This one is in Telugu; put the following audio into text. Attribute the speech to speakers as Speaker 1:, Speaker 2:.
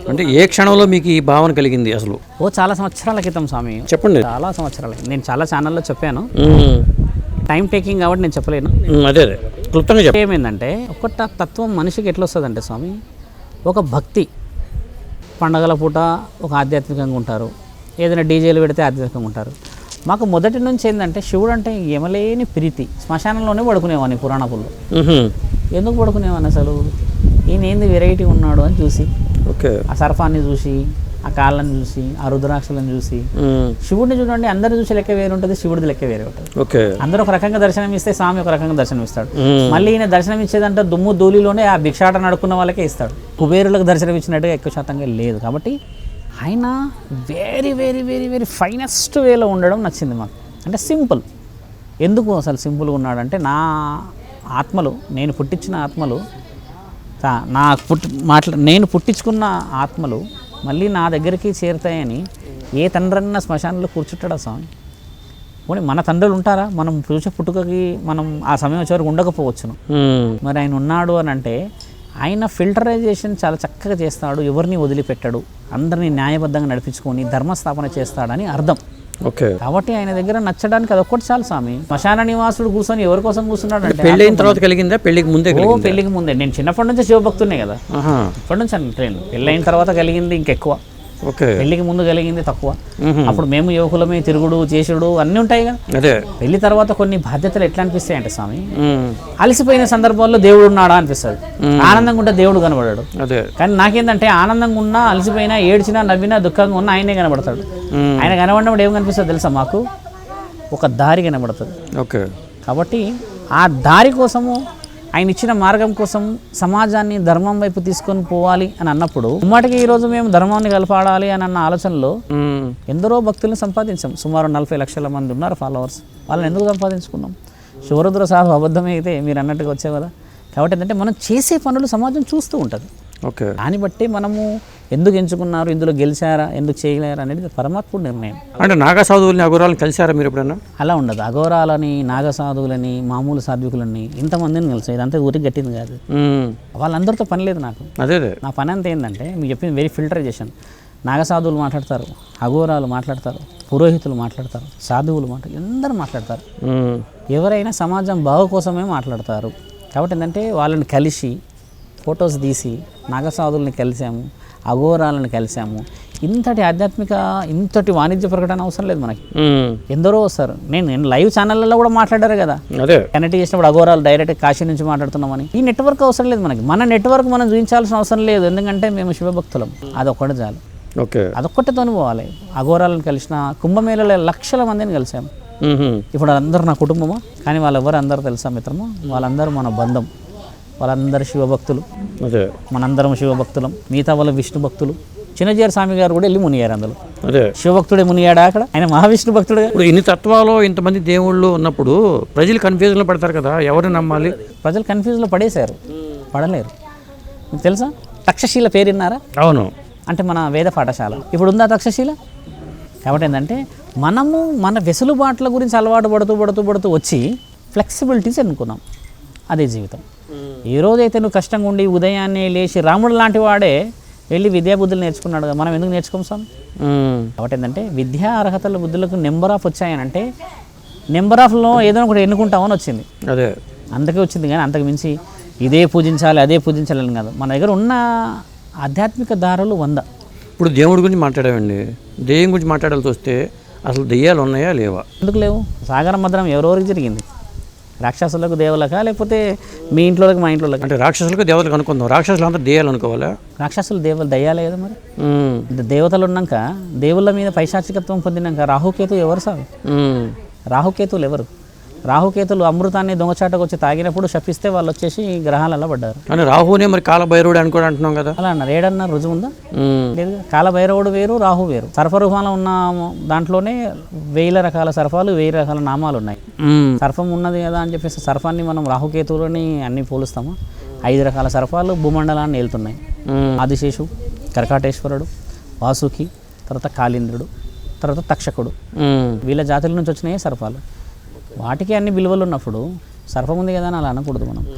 Speaker 1: అంటే ఏ క్షణంలో మీకు ఈ భావన కలిగింది అసలు?
Speaker 2: ఓ చాలా సంవత్సరాల క్రితం స్వామి.
Speaker 1: చెప్పండి.
Speaker 2: చాలా సంవత్సరాల నేను చాలా ఛానల్లో చెప్పాను. టైం టేకింగ్ కాబట్టి నేను చెప్పలేను.
Speaker 1: అదే అదే. క్లుప్తంగా చెప్పండి.
Speaker 2: ఏమైందంటే ఒక తత్వం మనిషికి ఎట్లా వస్తుందంటే స్వామి ఒక భక్తి. పండగల పూట ఒక ఆధ్యాత్మికంగా ఉంటారు. ఏదైనా డీజేలు పెడితే ఆధ్యాత్మికంగా ఉంటారు. మాకు మొదటి నుంచి ఏంటంటే శివుడు అంటే ఎమలేని ప్రీతి. శ్మశానంలోనే పడుకునేవాడిని పురాణపుల్లో. ఎందుకు పడుకునేవాడిని అసలు? ఈయన ఏంది వెరైటీ ఉన్నాడు అని చూసి.
Speaker 1: ఓకే.
Speaker 2: ఆ సర్ఫాన్ని చూసి ఆ కాళ్ళని చూసి ఆ రుద్రాక్షలను చూసి. శివుడిని చూడండి అందరు చూసి లెక్క వేరే ఉంటుంది శివుడిది లెక్క వేరే ఉంటుంది.
Speaker 1: ఓకే.
Speaker 2: అందరూ ఒక రకంగా దర్శనం ఇస్తే స్వామి ఒక రకంగా దర్శనం ఇస్తాడు. మళ్ళీ ఈయన దర్శనం ఇచ్చేదంటే దుమ్ము ధూళిలోనే ఆ భిక్షాటన నడుకున్న వాళ్ళకే ఇస్తాడు. కుబేరులకు దర్శనం ఇచ్చినట్టుగా ఎక్కువ శాతంగా లేదు. కాబట్టి ఆయన very very very very finest వేలో ఉండడం నచ్చింది మాకు. అంటే సింపుల్. ఎందుకు అసలు సింపుల్గా ఉన్నాడంటే నా ఆత్మలు నేను పుట్టించిన ఆత్మలు నా పుట్టి మాట్లా నేను పుట్టించుకున్న ఆత్మలు మళ్ళీ నా దగ్గరికి చేరుతాయని ఏ తండ్రన్నా శ్మశానంలో కూర్చుంటాడా స్వామి? పోనీ మన తండ్రులు ఉంటారా? మనం చూసే పుట్టుకకి మనం ఆ సమయం వచ్చే వరకు ఉండకపోవచ్చును. మరి ఆయన ఉన్నాడు అని అంటే ఆయన ఫిల్టరైజేషన్ చాలా చక్కగా చేస్తాడు ఎవరిని వదిలిపెట్టాడు అందరినీ న్యాయబద్ధంగా నడిపించుకొని ధర్మస్థాపన చేస్తాడని అర్థం.
Speaker 1: ఓకే.
Speaker 2: కాబట్టి ఆయన దగ్గర నచ్చడానికి అదొక్కటి చాలు స్వామి. శ్మశాన నివాసుడు కూర్చొని ఎవరి కోసం కూర్చున్నాడు అంటే
Speaker 1: పెళ్ళి అయిన తర్వాత కలిగిందా? పెళ్ళికి ముందే
Speaker 2: ఓ పెళ్ళికి ముందే. నేను చిన్నప్పటి నుంచి శివభక్తున్నే కదా. ఇప్పటి నుంచి అంటే ట్రైన్ పెళ్ళైన తర్వాత కలిగింది ఇంకెక్కువ.
Speaker 1: ఓకే.
Speaker 2: పెళ్ళికి ముందు కలిగింది తక్కువ. అప్పుడు మేము యువకులమే తిరుగుడు చేసుడు అన్నీ ఉంటాయి కదా
Speaker 1: అదే.
Speaker 2: పెళ్ళి తర్వాత కొన్ని బాధ్యతలు ఎట్లా అనిపిస్తాయి అంటే స్వామి. అలసిపోయిన సందర్భాల్లో దేవుడు ఉన్నాడా అనిపిస్తుంది. ఆనందంగా ఉంటే దేవుడు కనబడాడు.
Speaker 1: అదే.
Speaker 2: కానీ నాకేందంటే ఆనందంగా ఉన్నా అలసిపోయినా ఏడ్చినా నవ్వినా దుఃఖంగా ఉన్నా ఆయనే కనబడతాడు. ఆయన కనబడినప్పుడు ఏం కనిపిస్తుంది తెలుసా మాకు? ఒక దారి కనబడుతుంది.
Speaker 1: ఓకే.
Speaker 2: కాబట్టి ఆ దారి కోసము ఆయన ఇచ్చిన మార్గం కోసం సమాజాన్ని ధర్మం వైపు తీసుకొని పోవాలి అని అన్నప్పుడు ఉమ్మటికి ఈరోజు మేము ధర్మాన్ని కలపాడాలి అని అన్న ఆలోచనలో. ఎందరో భక్తులను సంపాదించాం. సుమారు నలభై లక్షల మంది ఉన్నారు ఫాలోవర్స్ వాళ్ళని ఎందుకు సంపాదించుకున్నాం? శివరుద్ర సాహు అబద్ధమే అయితే మీరు అన్నట్టుగా వచ్చావు కదా కాబట్టి ఏంటంటే మనం చేసే పనులు సమాజం చూస్తూ ఉంటుంది.
Speaker 1: ఓకే.
Speaker 2: దాన్ని బట్టి మనము ఎందుకు ఎంచుకున్నారు ఇందులో గెలిచారా ఎందుకు చేయలేరా అనేది పరమాత్ముడు నిర్ణయం.
Speaker 1: అంటే నాగా సాధువుల్ని అగురాలను కలిశారా మీరు ఎప్పుడన్నా?
Speaker 2: అలా ఉండదు. అఘోరాలని నాగసాధువులని మామూలు సాధ్వికులని ఇంతమందిని కలిసి ఇదంతా ఊరికి గట్టింది కాదు. వాళ్ళందరితో పని లేదు నాకు.
Speaker 1: అదే
Speaker 2: నా పని అంతా ఏంటంటే మీకు చెప్పింది వెరీ ఫిల్టరైజేషన్ నాగసాధువులు మాట్లాడతారు అఘోరాలు మాట్లాడతారు పురోహితులు మాట్లాడతారు సాధువులు మాట్లాడతారు అందరూ మాట్లాడతారు. ఎవరైనా సమాజం బాగు కోసమే మాట్లాడతారు. కాబట్టి ఏంటంటే వాళ్ళని కలిసి ఫొటోస్ తీసి నాగసాధుల్ని కలిసాము అఘోరాలను కలిసాము ఇంతటి ఆధ్యాత్మిక ఇంతటి వాణిజ్య ప్రకటన అవసరం లేదు మనకి. ఎందరో వస్తారు. నేను నేను లైవ్ ఛానళ్ళలో కూడా మాట్లాడారు కదా. కనెక్ట్ చేసినప్పుడు అఘోరాలు డైరెక్ట్ కాశీ నుంచి మాట్లాడుతున్నామని. ఈ నెట్వర్క్ అవసరం లేదు మనకి. మన నెట్వర్క్ మనం చూపించాల్సిన అవసరం లేదు. ఎందుకంటే మేము శివభక్తులం. అదొక్కటి చాలు.
Speaker 1: ఓకే.
Speaker 2: అదొక్కటితోని పోవాలి. అఘోరాలను కలిసిన కుంభమేళలో లక్షల మందిని కలిసాము. ఇప్పుడు అందరూ నా కుటుంబము? కానీ వాళ్ళెవరు అందరూ తెలుసా మిత్రము? వాళ్ళందరూ మన బంధం. వాళ్ళందరూ శివభక్తులు.
Speaker 1: అదే.
Speaker 2: మనందరం శివభక్తులం. మిగతా వాళ్ళ విష్ణు భక్తులు. చిన్నజీర స్వామి గారు కూడా వెళ్ళి మునిగారు అందులో.
Speaker 1: అదే.
Speaker 2: శివభక్తుడే మునిగాడా అక్కడ? ఆయన మహావిష్ణు భక్తుడుగా
Speaker 1: ఇప్పుడు ఇన్ని తత్వాలు ఇంతమంది దేవుళ్ళు ఉన్నప్పుడు ప్రజలు కన్ఫ్యూజన్లో పడతారు కదా ఎవరిని నమ్మాలి?
Speaker 2: ప్రజలు కన్ఫ్యూజ్లో పడేశారు. పడలేరు. మీకు తెలుసా? తక్షశీల పేరు విన్నారా?
Speaker 1: అవును.
Speaker 2: అంటే మన వేద పాఠశాల. ఇప్పుడు ఉందా తక్షశీల? కాబట్టి ఏంటంటే మనము మన వెసులుబాట్ల గురించి అలవాటు పడుతూ పడుతూ పడుతూ వచ్చి ఫ్లెక్సిబిలిటీస్ ఎన్నుకున్నాం. అదే జీవితం. ఏ రోజైతే నువ్వు కష్టంగా ఉండి ఉదయాన్నే లేచి రాముడు లాంటి వాడే వెళ్ళి విద్యాబుద్ధులు నేర్చుకున్నాడు కదా మనం ఎందుకు నేర్చుకోం స్వామి. కాబట్టి ఏంటంటే విద్యా అర్హతల బుద్ధులకు నెంబర్ ఆఫ్ వచ్చాయనంటే నెంబర్ ఆఫ్లో ఏదైనా ఒకటి ఎన్నుకుంటామని వచ్చింది.
Speaker 1: అదే.
Speaker 2: అందుకే వచ్చింది కానీ అంతకు మించి ఇదే పూజించాలి అదే పూజించాలి అని కాదు. మన దగ్గర ఉన్న ఆధ్యాత్మిక దారులు వంద.
Speaker 1: ఇప్పుడు దేవుడి గురించి మాట్లాడామండి. దెయ్యం గురించి మాట్లాడాల్సి వస్తే అసలు దెయ్యాలు ఉన్నాయా లేవా?
Speaker 2: ఎందుకు లేవు? సాగర మద్రం ఎవరెవరికి జరిగింది? రాక్షసులకు దేవులకా లేకపోతే మీ ఇంట్లోకి మా ఇంట్లోకి
Speaker 1: అంటే రాక్షసులకు దేవతలకు అనుకుందాం. రాక్షసులు అంతా దెయ్యాలు అనుకోవాలా
Speaker 2: రాక్షసులు దేవులు దయ్యాలే కదా మరి. దేవతలు ఉన్నాక దేవుళ్ళ మీద పైశాచికత్వం పొందినాక రాహుకేతు ఎవరు సాగు
Speaker 1: మ్మ్.
Speaker 2: రాహుకేతులు ఎవరు? రాహుకేతులు అమృతాన్ని దొంగచాటకు వచ్చి తాగినప్పుడు శపిస్తే వాళ్ళు వచ్చేసి గ్రహాలలో పడ్డారు.
Speaker 1: కానీ రాహునే మరి కాలభైరవుడు అని కూడా అంటున్నాం కదా.
Speaker 2: అలా అన్నారు. ఏడన్నారు రుజువు ఉందా. లేదు. కాలభైరవుడు వేరు రాహు వేరు. సర్పరూపంలో ఉన్న దాంట్లోనే వేల రకాల సర్పాలు వెయ్యి రకాల నామాలు ఉన్నాయి. సర్పం ఉన్నది కదా అని చెప్పేసి సర్పాన్ని మనం రాహుకేతువులని అన్ని పోలుస్తాము? ఐదు రకాల సర్పాలు భూమండలాన్ని వెళ్తున్నాయి. ఆదిశేషు కర్కాటేశ్వరుడు వాసుకి తర్వాత కాళీంద్రుడు తర్వాత తక్షకుడు. వీళ్ళ జాతుల నుంచి వచ్చినాయి సర్పాలు. వాటికి అన్ని విలువలు ఉన్నప్పుడు సర్పం ఉంది కదా అని అలా అనకూడదు మనం.